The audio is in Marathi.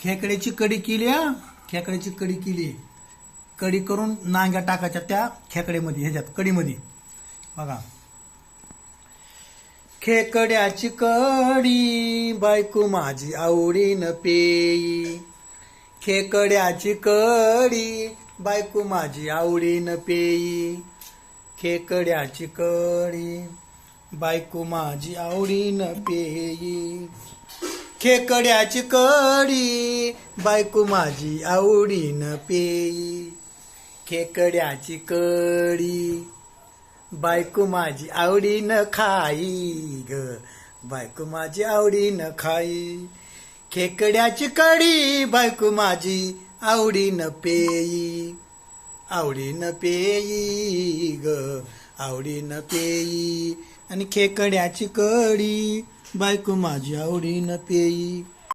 खेकड्याची कडी केली हा? खेकड्याची कडी केली. कडी करून नांग्या टाकायच्या त्या खेकड्यामध्ये ह्याच्यात कडीमध्ये. बघा. खेकड्याची कडी बायको माझी आवडीनं पेई. खेकड्याची कडी बायको माझी आवडीनं पेई. खेकड्याची कडी बायको माझी आवडीनं पेई. खेकड्याची कडी बायको माझी आवडीनं पेई. खेकड्याची कडी बायको माझी आवडीनं खाई ग. बायको माझी आवडीनं खाई. खेकड्याची कडी बायको माझी आवडीनं पेई. आवडीनं पेई ग आवडीनं पेई. आणि खेकड्याची कडी बायको माझी आवडीनं पेई.